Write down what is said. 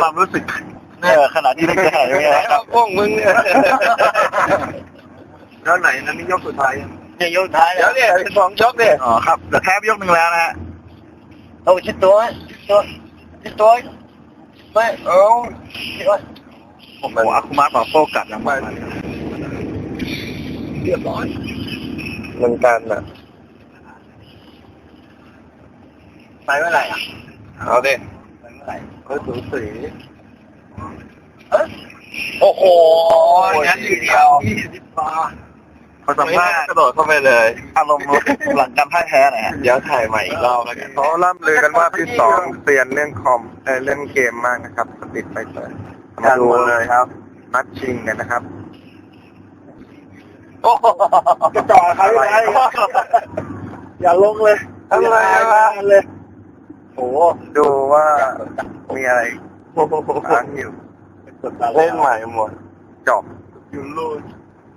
ความรู้สึกเออขนาดที่ได้แก่ยังไงครับพวกมึงเนี่ยแล้วไหนนั้นนี่ยกสุดท้ายเนี่ยยกท้ายเดี๋ยวเนี่ยสองยกเนี่ยอ๋อครับแต่แพ้ไปยกหนึ่งแล้วนะฮะเอาชิดตัวชิดตัวชิดตัวไม่เอาชิดตัวโอ้โหอาคุมาต่อโฟกัสอย่างมากเรียบร้อยเหมือนกันอะไปเมื่อไหร่อะ เอาดิไปเมื่อไหร่เอสูสีเอ้ยโอ้โหงั้นทีเดียวยี่สิบบาทเขาสัมภาษณ์กระโดดเข้าไปเลย อารมณ์หลังการพ่ายแพ้หน่อยฮะเดี๋ยวถ่ายใหม่อีกรอบแล้วกันเขาล่ำลือกันว่าพี่สองเซียนเรื่องคอมเรื่องเกมมากนะครับติดไปเลยมาดูเลยครับ นัดชิงกันนะครับโอ้โหจะจ่อใครไว้อย่าลงเลยทำอะไรมาเลย โอ้โหดูว่ามีอะไรค้างอยู่เล่นใหม่หมดจบอยู่รูน